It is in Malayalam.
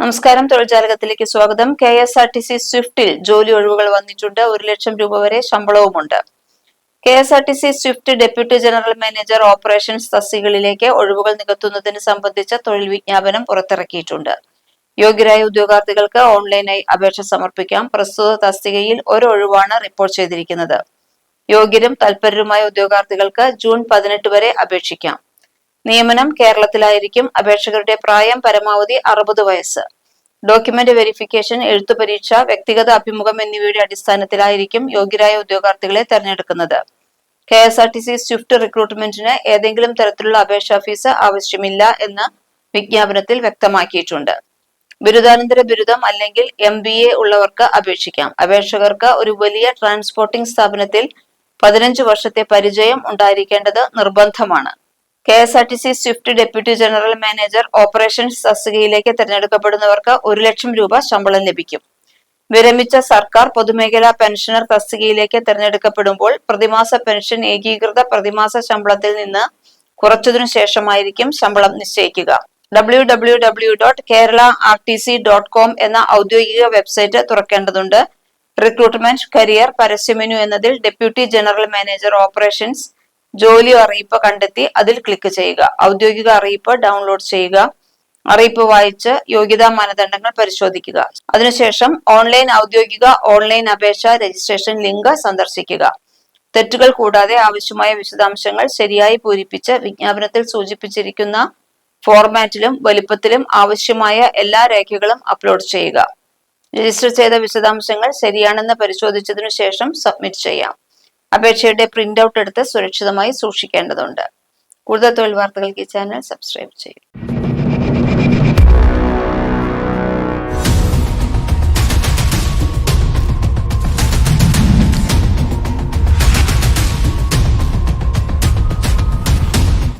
നമസ്കാരം. തൊഴിൽജാലകത്തിലേക്ക് സ്വാഗതം. K S R T C സ്വിഫ്റ്റിൽ ജോലി ഒഴിവുകൾ വന്നിട്ടുണ്ട്. ഒരു ലക്ഷം രൂപ വരെ ശമ്പളവുമുണ്ട്. K S R T C Swift deputy general manager operations തസ്തികളിലേക്ക് ഒഴിവുകൾ നികത്തുന്നതിന് സംബന്ധിച്ച തൊഴിൽ വിജ്ഞാപനം പുറത്തിറക്കിയിട്ടുണ്ട്. യോഗ്യരായ ഉദ്യോഗാർത്ഥികൾക്ക് ഓൺലൈനായി അപേക്ഷ സമർപ്പിക്കാം. പ്രസ്തുത തസ്തികയിൽ ഒരു ഒഴിവാണ് റിപ്പോർട്ട് ചെയ്തിരിക്കുന്നത്. യോഗ്യരും തൽപരരുമായ ഉദ്യോഗാർത്ഥികൾക്ക് ജൂൺ പതിനെട്ട് വരെ അപേക്ഷിക്കാം. നിയമനം കേരളത്തിലായിരിക്കും അപേക്ഷകരുടെ പ്രായം പരമാവധി അറുപത് വയസ്സ്. ഡോക്യുമെന്റ് വെരിഫിക്കേഷൻ എഴുത്തു പരീക്ഷ വ്യക്തിഗത അഭിമുഖം എന്നിവയുടെ അടിസ്ഥാനത്തിലായിരിക്കും യോഗ്യരായ ഉദ്യോഗാർത്ഥികളെ തെരഞ്ഞെടുക്കുന്നത്. K S R T C Swift റിക്രൂട്ട്മെന്റിന് ഏതെങ്കിലും തരത്തിലുള്ള അപേക്ഷാ ഫീസ് ആവശ്യമില്ല എന്ന് വിജ്ഞാപനത്തിൽ വ്യക്തമാക്കിയിട്ടുണ്ട്. ബിരുദാനന്തര ബിരുദം അല്ലെങ്കിൽ എം ബി എ ഉള്ളവർക്ക് അപേക്ഷിക്കാം. അപേക്ഷകർക്ക് ഒരു വലിയ ട്രാൻസ്പോർട്ടിംഗ് സ്ഥാപനത്തിൽ പതിനഞ്ച് വർഷത്തെ പരിചയം ഉണ്ടായിരിക്കേണ്ടത് നിർബന്ധമാണ്. K S R T C Swift deputy general manager operations തസ്തികയിലേക്ക് തിരഞ്ഞെടുക്കപ്പെടുന്നവർക്ക് ഒരു ലക്ഷം രൂപ ശമ്പളം ലഭിക്കും. വിരമിച്ച സർക്കാർ പൊതുമേഖലാ പെൻഷനർ തസ്തികയിലേക്ക് തിരഞ്ഞെടുക്കപ്പെടുമ്പോൾ പ്രതിമാസ പെൻഷൻ ഏകീകൃത പ്രതിമാസ ശമ്പളത്തിൽ നിന്ന് കുറച്ചതിനു ശേഷമായിരിക്കും ശമ്പളം നിശ്ചയിക്കുക. W W W dot Kerala R T C dot com എന്ന ഔദ്യോഗിക വെബ്സൈറ്റ് തുറക്കേണ്ടതുണ്ട്. റിക്രൂട്ട്മെന്റ് കരിയർ പരസ്യമെനു എന്നതിൽ ഡെപ്യൂട്ടി ജനറൽ മാനേജർ ഓപ്പറേഷൻസ് ജോലി അറിയിപ്പ് കണ്ടെത്തി അതിൽ ക്ലിക്ക് ചെയ്യുക. ഔദ്യോഗിക അറിയിപ്പ് ഡൗൺലോഡ് ചെയ്യുക. അറിയിപ്പ് വായിച്ച് യോഗ്യതാ മാനദണ്ഡങ്ങൾ പരിശോധിക്കുക. അതിനുശേഷം ഓൺലൈൻ ഔദ്യോഗിക ഓൺലൈൻ അപേക്ഷ രജിസ്ട്രേഷൻ ലിങ്ക് സന്ദർശിക്കുക. തെറ്റുകൾ കൂടാതെ ആവശ്യമായ വിശദാംശങ്ങൾ ശരിയായി പൂരിപ്പിച്ച് വിജ്ഞാപനത്തിൽ സൂചിപ്പിച്ചിരിക്കുന്ന ഫോർമാറ്റിലും വലിപ്പത്തിലും ആവശ്യമായ എല്ലാ രേഖകളും അപ്ലോഡ് ചെയ്യുക. രജിസ്റ്റർ ചെയ്ത വിശദാംശങ്ങൾ ശരിയാണെന്ന് പരിശോധിച്ചതിനു ശേഷം സബ്മിറ്റ് ചെയ്യാം. അപേക്ഷയുടെ പ്രിന്റ് ഔട്ട് എടുത്ത് സുരക്ഷിതമായി സൂക്ഷിക്കേണ്ടതുണ്ട്. കൂടുതൽ തൊഴിൽ വാർത്തകൾക്ക് ഈ ചാനൽ സബ്സ്ക്രൈബ് ചെയ്യും